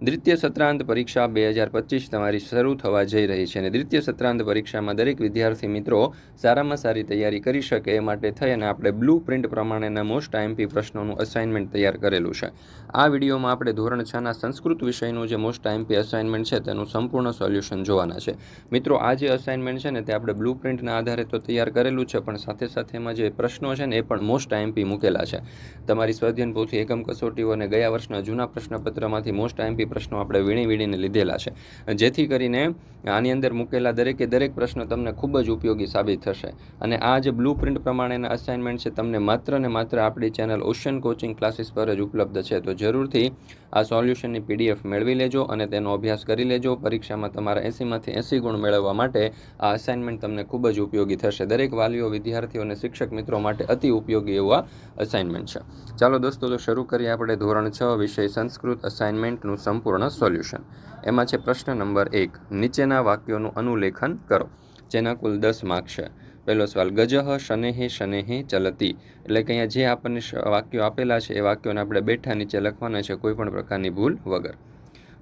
દ્વિતીય સત્રાંત પરીક્ષા બે હજાર પચીસ તમારી શરૂ થવા જઈ રહી છે અને દ્વિતીય સત્રાંત પરીક્ષામાં દરેક વિદ્યાર્થી મિત્રો સારામાં સારી તૈયારી કરી શકે એ માટે થઈ અને આપણે બ્લુ પ્રિન્ટ પ્રમાણેના મોસ્ટ આઈએમપી પ્રશ્નોનું અસાઇનમેન્ટ તૈયાર કરેલું છે. આ વિડીયોમાં આપણે ધોરણ છના સંસ્કૃત વિષયનું જે મોસ્ટ આઈએમપી અસાઇનમેન્ટ છે તેનું સંપૂર્ણ સોલ્યુશન જોવાના છે. મિત્રો, આ જે અસાઇનમેન્ટ છે ને તે આપણે બ્લુ પ્રિન્ટના આધારે તો તૈયાર કરેલું છે, પણ સાથે સાથે એમાં જે પ્રશ્નો છે ને એ પણ મોસ્ટ આઈએમપી મૂકેલા છે. તમારી સ્વાધ્યન પોથી એકમ કસોટીઓ અને ગયા વર્ષના જૂના પ્રશ્નપત્રમાંથી મોસ્ટ આઈએમપી પ્રશ્નો આપણે વીણી વીણીને લીધેલા છે. જેથી કરીને આની અંદર મૂકેલા દરેકે દરેક પ્રશ્નો તમને ખૂબ જ ઉપયોગી સાબિત થશે. અને આ જે બ્લુ પ્રિન્ટ પ્રમાણેના અસાઇનમેન્ટ છે, તમને માત્ર ને માત્ર આપણી ચેનલ ઓશન કોચિંગ ક્લાસીસ પર જ ઉપલબ્ધ છે. તો જરૂરથી આ સોલ્યુશનની પીડીએફ મેળવી લેજો અને તેનો અભ્યાસ કરી લેજો. પરીક્ષામાં તમારા એંસીમાંથી એંસી ગુણ મેળવવા માટે આ અસાઇનમેન્ટ તમને ખૂબ જ ઉપયોગી થશે. દરેક વાલીઓ, વિદ્યાર્થીઓ અને શિક્ષક મિત્રો માટે અતિ ઉપયોગી એવું આ અસાઇનમેન્ટ છે. ચાલો દોસ્તો, તો શરૂ કરીએ આપણે ધોરણ છ વિષય સંસ્કૃત અસાઇનમેન્ટનું સંપૂર્ણ સોલ્યુશન. એમાં છે પ્રશ્ન નંબર એક. નીચેના વાક્યોનું અનુલેખન કરો. જેના કુલ દસ માર્ક છે. પહેલો સવાલ ગજહ શનેહે શનેહે ચલતી. એટલે કે અહીંયા જે આપણને વાક્યો આપેલા છે, એ વાક્યોને આપણે બેઠા નીચે લખવાના છે, કોઈ પણ પ્રકારની ભૂલ વગર.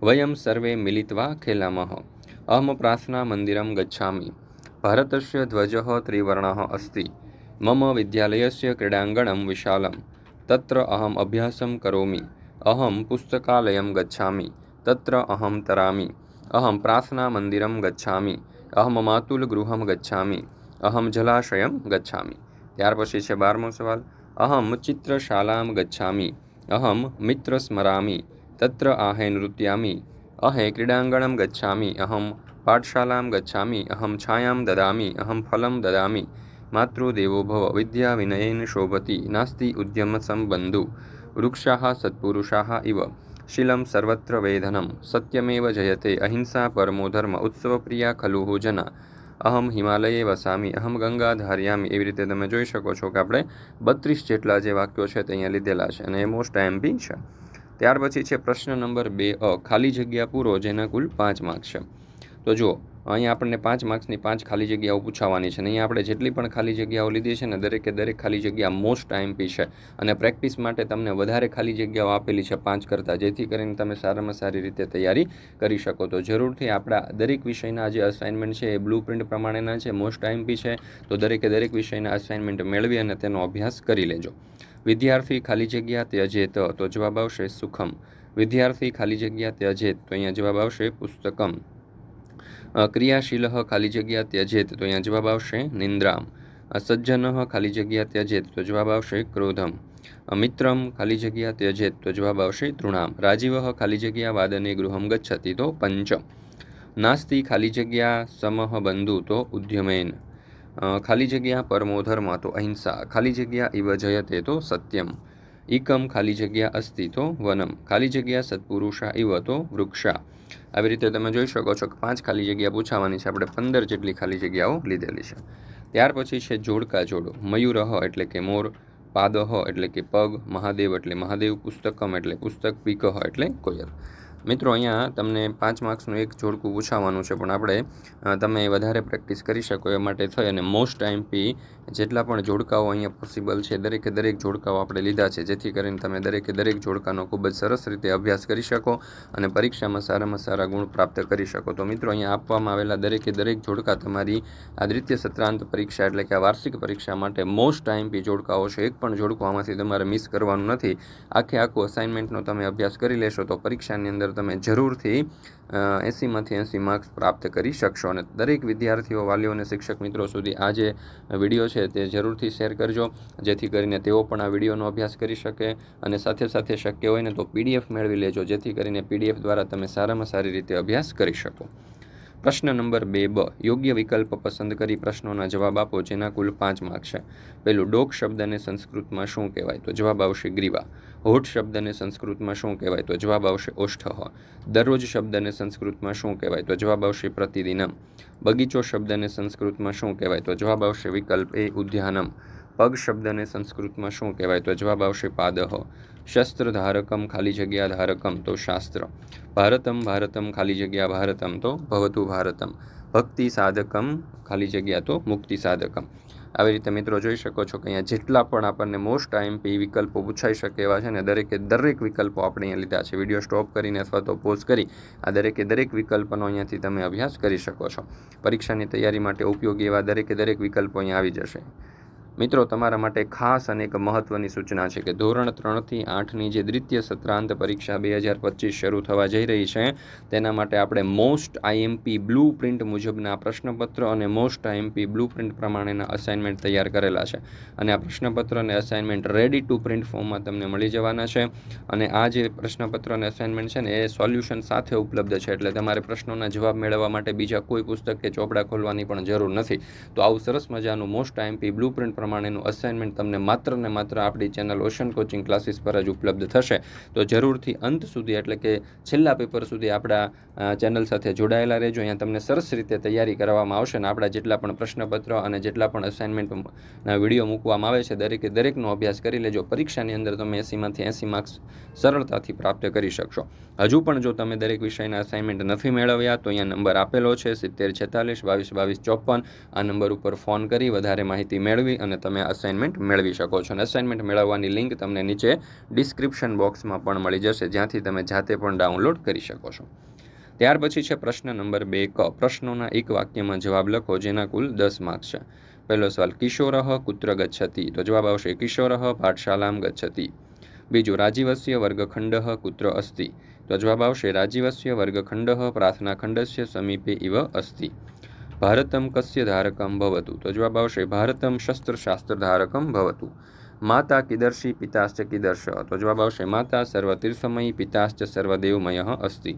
વયમ સર્વે મિલિત્વા ખેલામહ અહમ પ્રાર્થના મંદિરમ ગચ્છામી. ભારતસ્ય ધ્વજ ત્રિવર્ણ અસ્તિ. મમ વિદ્યાલયસ્ય ક્રીડાંગણમ વિશાલમ. તત્ર અહમ અભ્યાસમ કરોમી. અહમ પુસ્તકાલયમ ગચ્છામિ તત્ર અહમ તરામિ અહમ પ્રાર્થના મંદિરમ ગચ્છામિ અહમ માતુલ ગૃહમ ગચ્છામિ અહમ જલાશયમ ગચ્છામિ ત્યાર પછી છે બારમો સવાલ અહમ ચિત્રશાલામ ગચ્છામિ અહમ મિત્ર સ્મરામિ તત્ર આહે નૃત્યામિ, અહે ક્રીડાંગણમ ગચ્છામિ અહમ પાઠશાલામ ગચ્છામિ અહમ છાયામ દદામિ અહમ ફલમ દદામિ, માતૃદેવો ભવ, વિદ્યા વિનયેન શોભતી, નાસ્તિ ઉદ્યમ સંબંધુ વૃક્ષાः સત્પુરુષા ઇવ શીલમ સર્વત્ર વેધનમ સત્યમેવ જયતે અહિંસા પરમો ધર્મ ઉત્સવપ્રિયા ખલુ જના અહમ હિમાલયે વસામી અહમ ગંગા ધાર્યામી એવી રીતે તમે જોઈ શકો છો કે આપણે બત્રીસ જેટલા જે વાક્યો છે તે અહીંયા લીધેલા છે અને એ મોસ્ટ એમપી છે. ત્યાર પછી છે પ્રશ્ન નંબર બે અ. ખાલી જગ્યા પૂરો, જેના કુલ પાંચ માર્ક છે. તો જુઓ અહીંયા આપણને પાંચ માર્ક્સની પાંચ ખાલી જગ્યાઓ પૂછાવાની છે. અને અહીંયા આપણે જેટલી પણ ખાલી જગ્યાઓ લીધી છે ને દરેકે દરેક ખાલી જગ્યા મોસ્ટ આઈએમપી છે. અને પ્રેક્ટિસ માટે તમને વધારે ખાલી જગ્યાઓ આપેલી છે પાંચ કરતાં, જેથી કરીને તમે સારામાં સારી રીતે તૈયારી કરી શકો તો. જરૂરથી આપણા દરેક વિષયના જે અસાઇનમેન્ટ છે એ બ્લુ પ્રિન્ટ પ્રમાણેના છે મોસ્ટ આઈએમપી છે, તો દરેકે દરેક વિષયના અસાઇનમેન્ટ મેળવી અને તેનો અભ્યાસ કરી લેજો. વિદ્યાર્થી ખાલી જગ્યા ત્યજેત, તો જવાબ આવશે સુખમ. વિદ્યાર્થી ખાલી જગ્યા ત્યજેત, તો અહીંયા જવાબ આવશે પુસ્તકમ. ક્રિયાશીલ ખાલી જગ્યા ત્યજેત, તો અહીંયા જવાબ આવશે નિંદ્રામ. સજ્જન ખાલી જગ્યા ત્યજેત, તો જવાબ આવશે ક્રોધમ. મિત્રમ ખાલી જગ્યા ત્યજેત, તો જવાબ આવશે તૃણામ. રાજીવ ખાલી જગ્યા વાદને ગૃહમ ગચ્છતિ, તો પંચમ. નાસ્તિ ખાલી જગ્યા સમહ બંધુ, તો ઉદ્યમેન. ખાલી જગ્યા પરમો ધર્મ, તો અહિંસા. ખાલી જગ્યા ઇવ જયતે, તો સત્યમ. એકમ ખાલી જગ્યા અસ્તિત્વ વનમ. ખાલી જગ્યા સત્પુરુષા ઇવ તો વૃક્ષા. આવી રીતે તમે જોઈ શકો છો કે પાંચ ખાલી જગ્યા પૂછાવાની છે. આપણે પંદર જેટલી ખાલી જગ્યાઓ લીધેલી છે. ત્યાર પછી છે જોડકા જોડો. મયુરહ એટલે કે મોર પાદહ એટલે કે પગ, મહાદેવ એટલે મહાદેવ, પુસ્તકમ એટલે પુસ્તક પીકહ એટલે કોયલ. મિત્રો, અહીંયા તમને પાંચ માર્ક્સનું એક જોડકું પૂછાવાનું છે, પણ આપણે તમે વધારે પ્રેક્ટિસ કરી શકો એ માટે થઈ અને મોસ્ટ આઈએમપી જેટલા પણ જોડકાઓ અહીંયા પોસિબલ છે, દરેકે દરેક જોડકાઓ આપણે લીધા છે, જેથી કરીને તમે દરેકે દરેક જોડકાનો ખૂબ જ સરસ રીતે અભ્યાસ કરી શકો અને પરીક્ષામાં સારામાં સારા ગુણ પ્રાપ્ત કરી શકો. તો મિત્રો, અહીંયા આપવામાં આવેલા દરેકે દરેક જોડકા તમારી આ દ્વિતીય સત્રાંત પરીક્ષા એટલે કે આ વાર્ષિક પરીક્ષા માટે મોસ્ટ આઈએમપી જોડકાઓ છે. એક પણ જોડકો આમાંથી તમારે મિસ કરવાનું નથી. આખે આખું અસાઇનમેન્ટનો તમે અભ્યાસ કરી લેશો તો પરીક્ષાની અંદર તમે જરૂરથી એંસીમાંથી એંસી માર્ક્સ પ્રાપ્ત કરી શકશો. અને દરેક વિદ્યાર્થીઓ, વાલીઓ અને શિક્ષક મિત્રો સુધી આ જે વીડિયો છે તે જરૂરથી શેર કરજો, જેથી કરીને તેઓ પણ આ વિડીયોનો અભ્યાસ કરી શકે અને સાથે સાથે શક્ય હોય ને તો પીડીએફ મેળવી લેજો, જેથી કરીને પીડીએફ દ્વારા તમે સારામાં સારી રીતે અભ્યાસ કરી શકો. પ્રશ્ન નંબર બે, બ. યોગ્ય વિકલ્પ પસંદ કરી પ્રશ્નોના જવાબ આપો, જેના કુલ પાંચ માર્ક છે. પહેલું, ડોક શબ્દને સંસ્કૃતમાં શું કહેવાય? તો જવાબ આવશે ગ્રીવા. હોઠ શબ્દને સંસ્કૃતમાં શું કહેવાય? તો જવાબ આવશે ઓષ્ઠ દરરોજ શબ્દને સંસ્કૃતમાં શું કહેવાય? તો જવાબ આવશે પ્રતિદિનમ. બગીચો શબ્દને સંસ્કૃતમાં શું કહેવાય? તો જવાબ આવશે વિકલ્પ એ, ઉદ્યાનમ. પગ શબ્દને સંસ્કૃતમાં શું કહેવાય? તો જવાબ આવશે પાદહ. શસ્ત્ર ધારકમ ખાલી જગ્યા ધારકમ, તો શાસ્ત્ર. ભારતમ ભારતમ ખાલી જગ્યા ભારતમ, તો ભવતુ ભારતમ. ભક્તિ સાધકમ ખાલી જગ્યા, તો મુક્તિ સાધકમ. આવી રીતે મિત્રો જોઈ શકો છો કે અહીંયા જેટલા પણ આપણને મોસ્ટ આઈએમપી વિકલ્પો પૂછાઈ શકે એવા છે ને, દરેકે દરેક વિકલ્પો આપણે અહીંયા લીધા છે. વીડિયો સ્ટોપ કરીને અથવા તો પોઝ કરી આ દરેકે દરેક વિકલ્પનો અહીંયાથી તમે અભ્યાસ કરી શકો છો. પરીક્ષાની તૈયારી માટે ઉપયોગી એવા દરેકે દરેક વિકલ્પો અહીંયા આવી જશે. મિત્રો, તમારા માટે ખાસ અને એક મહત્ત્વની સૂચના છે કે ધોરણ ત્રણથી આઠની જે દ્વિતીય સત્રાંત પરીક્ષા બે હજાર પચીસ શરૂ થવા જઈ રહી છે, તેના માટે આપણે મોસ્ટ આઈએમપી બ્લુ પ્રિન્ટ મુજબના પ્રશ્નપત્ર અને મોસ્ટ આઈએમપી બ્લુ પ્રિન્ટ પ્રમાણેના અસાઇનમેન્ટ તૈયાર કરેલા છે. અને આ પ્રશ્નપત્ર અને અસાઇનમેન્ટ રેડી ટુ પ્રિન્ટ ફોર્મમાં તમને મળી જવાના છે. અને આ જે પ્રશ્નપત્ર અને અસાઇનમેન્ટ છે ને, એ સોલ્યુશન સાથે ઉપલબ્ધ છે. એટલે તમારે પ્રશ્નોના જવાબ મેળવવા માટે બીજા કોઈ પુસ્તક કે ચોપડા ખોલવાની પણ જરૂર નથી. તો આવું સરસ મજાનું મોસ્ટ આઈએમપી બ્લુ પ્રિન્ટ પ્રમાણેનું અસાઇનમેન્ટ તમને માત્ર ને માત્ર આપણી ચેનલ ઓશન કોચિંગ ક્લાસીસ પર જ ઉપલબ્ધ થશે. તો જરૂરથી અંત સુધી, એટલે કે છેલ્લા પેપર સુધી આપણા ચેનલ સાથે જોડાયેલા રહેજો. અહીંયા તમને સરસ રીતે તૈયારી કરવામાં આવશે અને આપણા જેટલા પણ પ્રશ્નપત્ર અને જેટલા પણ અસાઇનમેન્ટના વીડિયો મૂકવામાં આવે છે, દરેકે દરેકનો અભ્યાસ કરી લેજો. પરીક્ષાની અંદર તમે એસીમાંથી એસી માર્ક્સ સરળતાથી પ્રાપ્ત કરી શકશો. હજુ પણ જો તમે દરેક વિષયના અસાઇનમેન્ટ નથી મેળવ્યા, તો અહીંયા નંબર આપેલો છે, સિત્તેર છેતાલીસ, બાવીસ બાવીસ, ચોપન. આ નંબર ઉપર ફોન કરી, વધારે માહિતી મેળવી અને તમે અસાઇનમેન્ટ મેળવી શકો છો. અને અસાઇનમેન્ટ મેળવવાની લિંક તમને નીચે ડિસ્ક્રિપ્શન બોક્સમાં પણ મળી જશે. જ્યાંથી તમે જાતે પણ ડાઉનલોડ કરી શકો છો. ત્યાર પછી છે પ્રશ્ન નંબર બે ક. પ્રશ્નોના એક વાક્યમાં જવાબ લખો, જેના કુલ દસ માર્ક્સ છે. પહેલો સવાલ કિશોરહ કુત્ર ગચ્છતિ? તો જવાબ આવશે કિશોરહ પાઠશાલામ ગચ્છતિ. બીજું રાજીવસ્ય વર્ગખંડ કુત્ર અસ્તિ? તો જવાબ આવશે રાજીવસ્ય વર્ગખંડ પ્રાર્થનાખંડસ્ય સમીપે ઇવ અસ્તિ. ભારતમ કસ્ય ધારકમ ભવતુ તો જવાબ આવશે ભારતમ શસ્ત્રશાસ્ત્ર ધારકમ ભવતુ માતા કિદર્શી પિતાશ્ચ કિદર્શ તો જવાબ આવશે માતા સર્વતીર્થમયી પિતાશ્ચ સર્વદેવમય અસ્તિ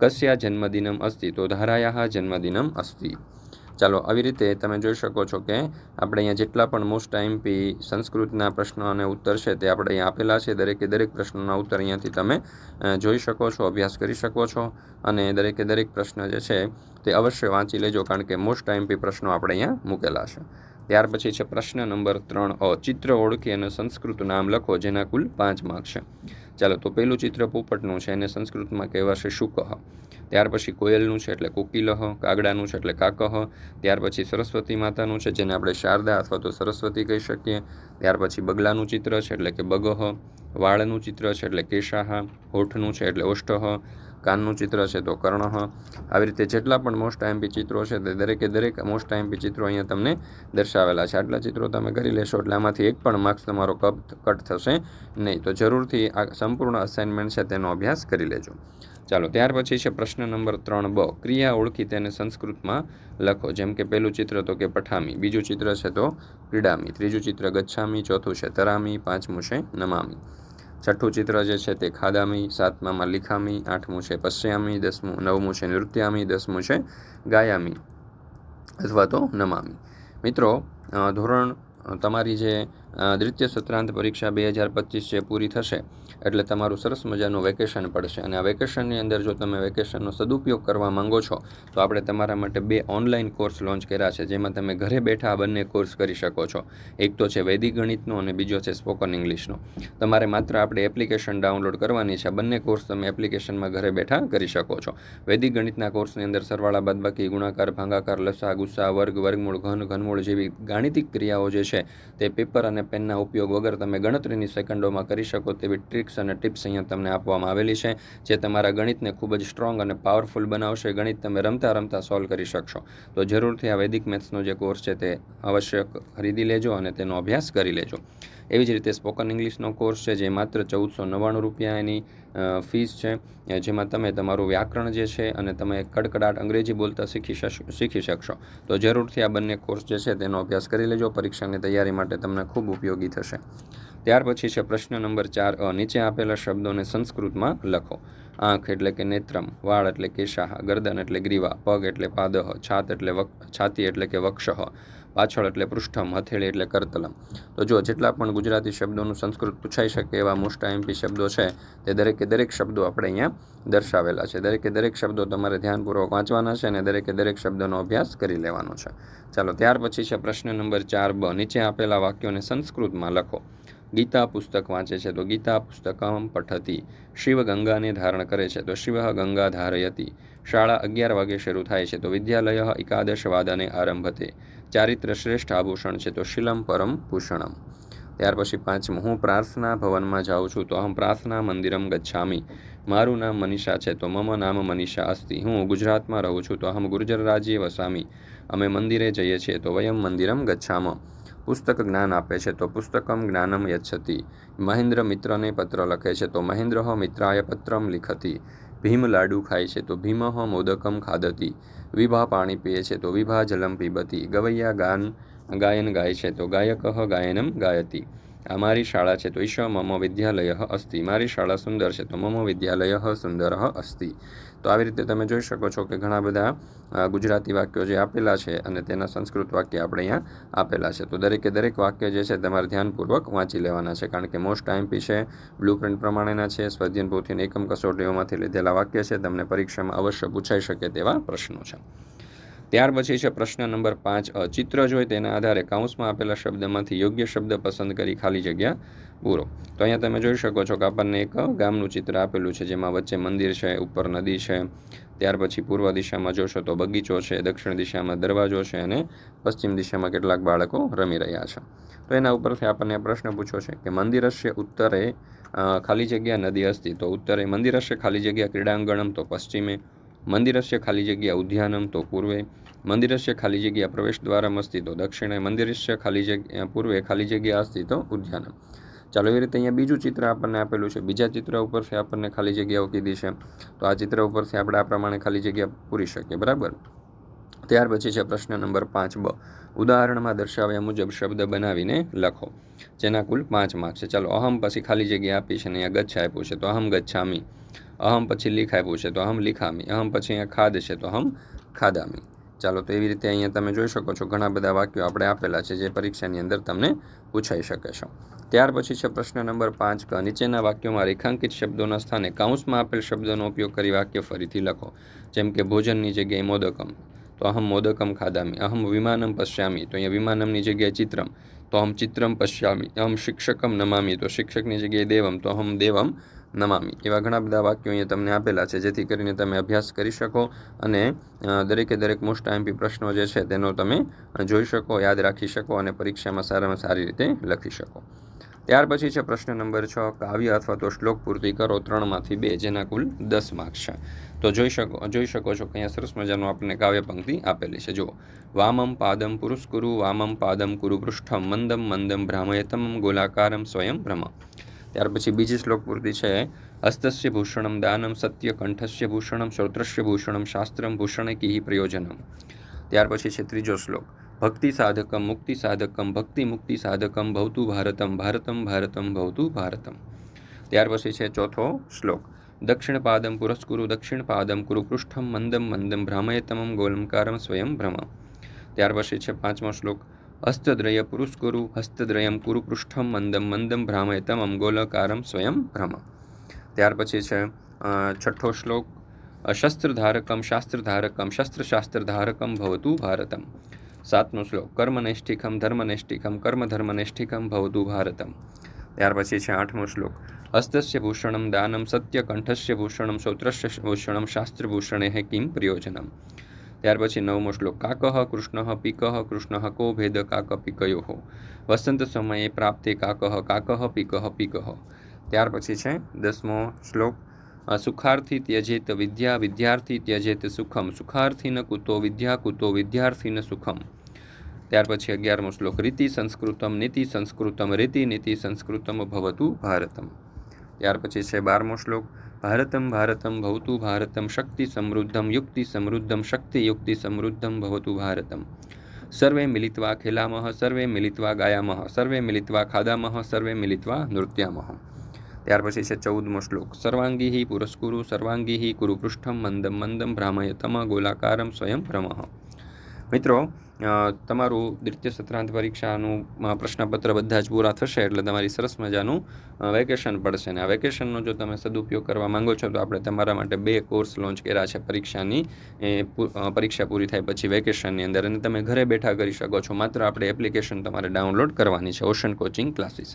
કસ્યા જન્મદિનમ અસ્તિ તો ધારાયા જન્મદિનમ અસ્તિ ચાલો, આવી રીતે તમે જોઈ શકો છો કે આપણે અહીંયા જેટલા પણ મોસ્ટ આઈમપી સંસ્કૃતના પ્રશ્નો અને ઉત્તર છે તે આપણે અહીંયા આપેલા છે. દરેકે દરેક પ્રશ્નોના ઉત્તર અહીંયાથી તમે જોઈ શકો છો, અભ્યાસ કરી શકો છો અને દરેકે દરેક પ્રશ્ન જે છે તે અવશ્ય વાંચી લેજો કારણ કે મોસ્ટ આઈમપી પ્રશ્નો આપણે અહીંયા મૂકેલા છે. ત્યાર પછી છે પ્રશ્ન નંબર ત્રણ, અ, ચિત્ર ઓળખી અને સંસ્કૃત નામ લખો, જેના કુલ પાંચ માર્ક છે. ચાલો, તો પહેલું ચિત્ર પોપટનું છે, એને સંસ્કૃતમાં કહેવાશે શુકહ ત્યાર પછી કોયલનું છે એટલે કોકિલહ, કાગડાનું છે એટલે કાકહ, ત્યાર પછી સરસ્વતી માતાનું છે જેને આપણે શારદા અથવા તો સરસ્વતી કહી શકીએ. ત્યાર પછી બગલાનું ચિત્ર છે એટલે કે બગહ, વાળનું ચિત્ર છે એટલે કેશાહ, હોઠનું છે એટલે ઓષ્ટહ, કાનનું ચિત્ર છે તો કર્ણહ. આવી રીતે જેટલા પણ મોસ્ટ આઈએમપી ચિત્રો છે તે દરેકે દરેક મોસ્ટ આઈએમપી ચિત્રો અહીંયા તમને દર્શાવેલા છે. આટલા ચિત્રો તમે કરી લેશો એટલે આમાંથી એક પણ માર્ક્સ તમારો કપ કટ થશે નહીં. તો જરૂરથી આ સંપૂર્ણ અસાઇનમેન્ટ છે તેનો અભ્યાસ કરી લેજો. ચાલો, ત્યાર પછી છે પ્રશ્ન નંબર ત્રણ બ. ક્રિયા ઓળખી તેને સંસ્કૃતમાં લખો. જેમ કે પહેલું ચિત્ર તો કે પઠામી, બીજું ચિત્ર છે તો ક્રીડામી, ત્રીજું ચિત્ર ગચ્છામી, ચોથું છે તરામી, પાંચમું છે નમામી. છઠ્ઠું ચિત્ર જે છે તે ખાદામી, સાતમામાં લિખામી, આઠમું છે પશ્યામી, દસમું, નવમું છે નૃત્યામી, દસમું છે ગાયામી અથવા તો નમામી. મિત્રો ધોરણ તમારી જે દ્વિતીય સત્રાંત પરીક્ષા બે હજાર પચીસ જે પૂરી થશે, એટલે તમારું સરસ મજાનું વેકેશન પડશે. અને આ વેકેશનની અંદર જો તમે વેકેશનનો સદુપયોગ કરવા માંગો છો, તો આપણે તમારા માટે બે ઓનલાઈન કોર્સ લોન્ચ કર્યા છે, જેમાં તમે ઘરે બેઠા આ બંને કોર્સ કરી શકો છો. એક તો છે વૈદિક ગણિતનો અને બીજો છે સ્પોકન ઇંગ્લિશનો. તમારે માત્ર આપણે એપ્લિકેશન ડાઉનલોડ કરવાની છે બંને કોર્સ તમે એપ્લિકેશનમાં ઘરે બેઠા કરી શકો છો. વૈદિક ગણિતના કોર્સની અંદર સરવાળા બાદબાકી, ગુણાકાર, ભાંગાકાર લસા ગુસ્સા વર્ગ, વર્ગમૂળ, ઘન, ઘનમૂળ જેવી ગાણિતિક ક્રિયાઓ જે છે, તે પેપર અને પેનના ઉપયોગ વગર તમે ગણતરીની સેકન્ડોમાં કરી શકો તેવી ટ્રિક્સ અને ટિપ્સ અહીંયા તમને આપવામાં આવેલી છે, જે તમારા ગણિતને ખૂબ જ સ્ટ્રોંગ અને પાવરફુલ બનાવશે. ગણિત તમે રમતા રમતા સોલ્વ કરી શકશો. તો જરૂરથી આ વૈદિક મેથ્સનો જે કોર્સ છે તે આવશ્યક ખરીદી લેજો અને તેનો અભ્યાસ કરી લેજો. એવી જ રીતે સ્પોકન ઇંગ્લિશનો કોર્સ છે, જે માત્ર ચૌદસો નવ્વાણું રૂપિયા એની ફીસ છે. જેમાં તમે તમારું વ્યાકરણ જે છે અને તમે કડકડાટ અંગ્રેજી બોલતા શીખી શીખી શકશો. તો જરૂરથી આ બંને કોર્સ જે છે તેનો અભ્યાસ કરી લેજો. પરીક્ષાની તૈયારી માટે તમને ખૂબ ઉપયોગી થશે. ત્યાર પછી છે પ્રશ્ન નંબર ચાર. અ, નીચે આપેલા શબ્દોને સંસ્કૃતમાં લખો. આંખ એટલે કે નેત્રમ, વાળ એટલે કેશાહ ગરદન એટલે ગ્રીવા, પગ એટલે પાદહ, છાત એટલે વક, છાતી એટલે કે વક્ષહ પાછળ એટલે પૃષ્ઠમ, હથેળી એટલે કરતલમ. તો જો જેટલા પણ ગુજરાતી શબ્દોનું સંસ્કૃત પૂછાઈ શકે એવા મોસ્ટ આઈએમપી શબ્દો છે, તે દરેકે દરેક શબ્દો આપણે અહીંયા દર્શાવેલા છે. દરેકે દરેક શબ્દો તમારે ધ્યાનપૂર્વક વાંચવાના છે અને દરેકે દરેક શબ્દોનો અભ્યાસ કરી લેવાનો છે. ચાલો, ત્યાર પછી છે પ્રશ્ન નંબર ચાર બ. નીચે આપેલા વાક્યોને સંસ્કૃતમાં લખો. ગીતા પુસ્તક વાંચે છે તો ગીતા પુસ્તકમ પઠતી. શિવ ગંગાને ધારણ કરે છે તો શિવ ગંગા ધારયતી. શાળા અગિયાર વાગે શરૂ થાય છે તો વિદ્યાલય એકાદશ વાદને આરંભતે. ચારિત્ર શ્રેષ્ઠ આભૂષણ છે, તો શિલમ પરમ ભૂષણમ. ત્યાર પછી પાંચમું, હું પ્રાર્થના ભવનમાં જાઉં છું, તો અહમ પ્રાર્થના મંદિરમ ગચ્છામી. મારું નામ મનીષા છે, તો મમ નામ મનીષા અસ્તિ. હું ગુજરાતમાં રહું છું, તો અહમ ગુર્જર રાજ્ય વસામી. અમે મંદિરે જઈએ છીએ, તો વયમ મંદિરમ ગચ્છામ. પુસ્તક જ્ઞાન આપે છે, તો પુસ્તકમ જ્ઞાનમ યચ્છતિ. મહેન્દ્ર મિત્રને પત્ર લખે છે, તો મહેન્દ્ર મિત્રાય પત્રમ લિખતી. ભીમ લાડુ ખાય છે, તો ભીમ મોદકમ ખાદતી. વિભા પાણી પીએ છે તો વિભા જલમ પીબતી. ગવૈયા ગાન ગાયન ગાય છે તો ગાયક ગાયનમ ગાયતી. આ મારી શાળા છે. તો ઈશ મમ વિદ્યાલય અસ્તિ. મારી શાળા સુંદર છે. તો મમ વિદ્યાલય સુંદર અસ્તિ. તો આવી રીતે તમે જોઈ શકો છો કે ઘણા બધા ગુજરાતી વાક્યો જે આપેલા છે અને તેના સંસ્કૃત વાક્ય આપણે અહીંયા આપેલા છે. તો દરેકે દરેક વાક્ય જે છે તમારે ધ્યાનપૂર્વક વાંચી લેવાના છે. કારણ કે મોસ્ટ આઈમપી છે બ્લુ પ્રિન્ટ પ્રમાણેના છે, સ્વાધ્યન પોથીની એકમ કસોટીઓમાંથી લીધેલા વાક્ય છે. તમને પરીક્ષામાં અવશ્ય પૂછાઈ શકે તેવા પ્રશ્નો છે. ત્યાર પછી છે પ્રશ્ન નંબર પાંચ ચિત્ર જોઈ તેના આધારે કાઉન્સમાં આપેલા શબ્દમાંથી યોગ્ય શબ્દ પસંદ કરી ખાલી જગ્યા પૂરો. તો અહીંયા તમે જોઈ શકો છો કે આપણને એક ગામનું ચિત્ર આપેલું છે, જેમાં વચ્ચે મંદિર છે, ઉપર નદી છે. ત્યાર પછી પૂર્વ દિશામાં જોશો તો બગીચો છે, દક્ષિણ દિશામાં દરવાજો છે અને પશ્ચિમ દિશામાં કેટલાક બાળકો રમી રહ્યા છે. તો એના ઉપરથી આપણને પ્રશ્ન પૂછ્યો છે કે મંદિરસ્ય ઉત્તરે ખાલી જગ્યા નદી હસ્તી તો ઉત્તરે મંદિરસ્ય ખાલી જગ્યા ક્રીડાંગણમ તો પશ્ચિમે મંદિરસ્ય ખાલી જગ્યા ઉદ્યાનમ તો પૂર્વે. મંદિરસ્ય ખાલી જગ્યા પ્રવેશ દ્વારમ અસ્તિ તો દક્ષિણે. મંદિરસ્ય ખાલી જગ્યા પૂર્વે ખાલી જગ્યા અસ્તિ તો ઉદ્યાનમ. ચાલો એવી રીતે અહીંયા બીજું ચિત્ર આપણને આપેલું છે. બીજા ચિત્ર ઉપરથી આપણને ખાલી જગ્યાઓ કીધી છે. તો આ ચિત્ર ઉપરથી આપણે આ પ્રમાણે ખાલી જગ્યા પૂરી શકીએ. બરાબર? ત્યાર પછી છે પ્રશ્ન નંબર પાંચ બ. ઉદાહરણમાં દર્શાવ્યા મુજબ શબ્દ બનાવીને લખો, જેના કુલ પાંચ માર્ક છે. ચાલો અહમ પછી ખાલી જગ્યા આપી છે અને અહીંયા ગચ્છ આપ્યું છે. તો અહમ ગચ્છામી. અહમ પછી લીખ છે તો અહમ લીખામી, અહમ પછી અહીંયા ખાદ છે તો અહમ ખાદામી. ચાલો તો એવી રીતે અહીંયા તમે જોઈ શકો છો ઘણા બધા વાક્યો આપણે આપેલા છે જે પરીક્ષાની અંદર તમને પૂછાઈ શકે છે. ત્યાર પછી છે પ્રશ્ન નંબર પાંચ ક, નીચેના વાક્યોમાં રેખાંકિત શબ્દોના સ્થાને કાઉન્સમાં આપેલ શબ્દોનો ઉપયોગ કરી વાક્ય ફરીથી લખો. જેમ કે ભોજનની જગ્યાએ મોદકમ, તો અહમ મોદકમ ખાદામી, અહમ વિમાનમ પશ્યામી, તો અહીંયા વિમાનમની જગ્યાએ ચિત્રમ, તો અહમ ચિત્રમ પશ્યામી, અહમ શિક્ષકમ નમામી, તો શિક્ષકની જગ્યાએ દેવમ, તો અહમ દેવમ નમામી. એવા ઘણા બધા વાક્યો અહીંયા તમને આપેલા છે, જેથી કરીને તમે અભ્યાસ કરી શકો અને દરેકે દરેક મોસ્ટ આઈમ્પી પ્રશ્નો જે છે તેનો તમે જોઈ શકો, યાદ રાખી શકો અને પરીક્ષામાં સારામાં સારી રીતે લખી શકો. ત્યાર પછી છે પ્રશ્ન નંબર છ, કાવ્ય અથવા તો શ્લોક પૂર્તિ કરો ત્રણમાંથી બે, જેના કુલ દસ માર્ક્સ છે. તો જોઈ શકો જોઈ શકો છો કે અહીંયા સરસ મજાનું આપણને કાવ્ય પંક્તિ આપેલી છે. જુઓ. વામમ પાદમ પુરુષ કુરુ વામમ પાદમ કુરુ પૃષ્ઠમ મંદમ મંદમ ભ્રામયતમ ગોલાકારમ સ્વયં ભ્રમ ત્યાર પછી બીજી શ્લોક પૂર્તિ છે હસ્તસ્ય ભૂષણમ દાનમ સત્ય કંઠસ્ય ભૂષણમ શ્રોત્રસ્ય ભૂષણમ શાસ્ત્રમ ભૂષણ કી પ્રયોજનમ. ત્યાર પછી છે ત્રીજો શ્લોક, ભક્તિ સાધકમ મુક્તિ સાધકમ ભક્તિ મુક્તિ સાધકમ ભવતું ભારતમ ભારતમ ભારતમ ભવતું ભારતમ. ત્યાર પછી છે ચોથો શ્લોક, દક્ષિણ પાદમ પુરસ્કુરુ દક્ષિણ પાદમ કુરુ પૃષ્ઠમ મંદમ મંદમ ભ્રામયતમમ ગોલમકારમ સ્વયં ભ્રમ. ત્યાર પછી છે પાંચમો શ્લોક હસ્તદ્રય પુરુષકુરુ હસ્તદ્રયમ કુરુ પૃષ્ઠમ મંદમ મંદમ ભ્રામયતમ ગોલકારમ સ્વયં ભ્રમ ત્યાર પછી છે છઠ્ઠો શ્લોક શસ્ત્રધારકમ શાસ્ત્રધારકમ શસ્ત્રશાસ્ત્રધારકમ ભવતુ ભારતમ સાતમો શ્લોક કર્મનૈષ્ઠિકમ ધર્મનૈષ્ઠિકમ કર્મ ભવતુ ભારતમ ત્યાર પછી છે આઠમો શ્લોક હસ્તસ્ય ભૂષણમ દાનમ સત્ય કંઠસ્ય ભૂષણમ સૌત્રસ્ય ભૂષણમ શાસ્ત્રભૂષણે કિમ પ્રયોજનમ ત્યાર પછી નવમો શ્લોક. કાકહ કૃષ્ણ પિકઃ કૃષ્ણ કો ભેદ કાક પિકયો. વસંત સમયે પ્રાપ્તે કાકહ કાકહ પિકઃ પિકઃ. ત્યાર પછી છે દસમો શ્લોક. સુખાર્થી ત્યજેત વિદ્યા વિદ્યાર્થી ત્યજેત સુખમ. સુખાર્થી ન કુતો વિદ્યા કુતો વિદ્યાર્થી ન સુખમ. ત્યાર પછી અગિયારમો શ્લોક. રીતિ સંસ્કૃતમ નીતિ સંસ્કૃતમ રીતિ નીતિ સંસ્કૃતમ ભવતું ભારતમ. ત્યાર પછી છે બારમો શ્લોક. ભારતમ ભારતમ ભવતુ ભારતમ શક્તિ સમૃદ્ધમ યુક્તિ સમૃદ્ધમ શક્તિ યુક્તિ સમૃદ્ધમ ભવતુ ભારતમ સર્વે મિલિત્વા ખેલામહ સર્વે મિલિત્વા ગાયામહ સર્વે મિલિત્વા ખાદામહ સર્વે મિલિત્વા નૃત્યામહ ત્યાર પછી છે ચૌદમો શ્લોક. સર્વાંગી પુરસ્કુરુ સર્વાંગી કુરુપૃષ્ઠમ મંદમ મંદમ ભ્રામયતમ ગોલાકારમ સ્વયં ભ્રમઃ। મિત્રો તમારું દ્વિતીય સત્રાંત પરીક્ષાનું પ્રશ્નપત્ર બધા જ પૂરા થશે એટલે તમારી સરસ મજાનું વેકેશન પડશે ને આ વેકેશનનો જો તમે સદુપયોગ કરવા માંગો છો, તો આપણે તમારા માટે બે કોર્સ લોન્ચ કર્યા છે પરીક્ષાની. એ પરીક્ષા પૂરી થાય પછી વેકેશનની અંદર અને તમે ઘરે બેઠા કરી શકો છો. માત્ર આપણે એપ્લિકેશન તમારે ડાઉનલોડ કરવાની છે, ઓશન કોચિંગ ક્લાસીસ.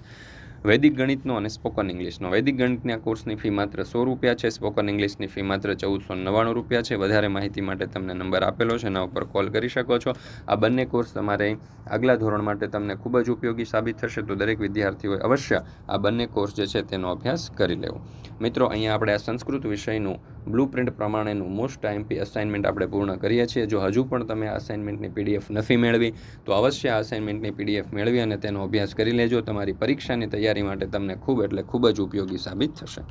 વૈદિક ગણિતનો અને સ્પોકન ઇંગ્લિશનો. વૈદિક ગણિતના કોર્સની ફી માત્ર સો રૂપિયા છે, સ્પોકન ઇંગ્લિશની ફી માત્ર ચૌદસો નવ્વાણું રૂપિયા છે. વધારે માહિતી માટે તમને નંબર આપેલો છે, એના ઉપર કોલ કરી શકો છો. આ બંને કોર્સ તમારે આગલા ધોરણ માટે તમને ખૂબ જ ઉપયોગી સાબિત થશે, તો દરેક વિદ્યાર્થીઓએ અવશ્ય આ બંને કોર્સ જે છે તેનો અભ્યાસ કરી લેવો. મિત્રો, અહીંયા આપણે આ સંસ્કૃત વિષયનું બ્લુ પ્રિન્ટ પ્રમાણેનું મોસ્ટ આઈએમપી અસાઇનમેન્ટ આપણે પૂર્ણ કરીએ છીએ. જો હજુ પણ તમે અસાઇનમેન્ટની પીડીએફ નથી મેળવી, તો અવશ્ય અસાઇનમેન્ટની પીડીએફ મેળવી અને તેનો અભ્યાસ કરી લેજો. તમારી પરીક્ષાની તૈયારી માટે તમને ખૂબ એટલે ખૂબ જ ઉપયોગી સાબિત થશે.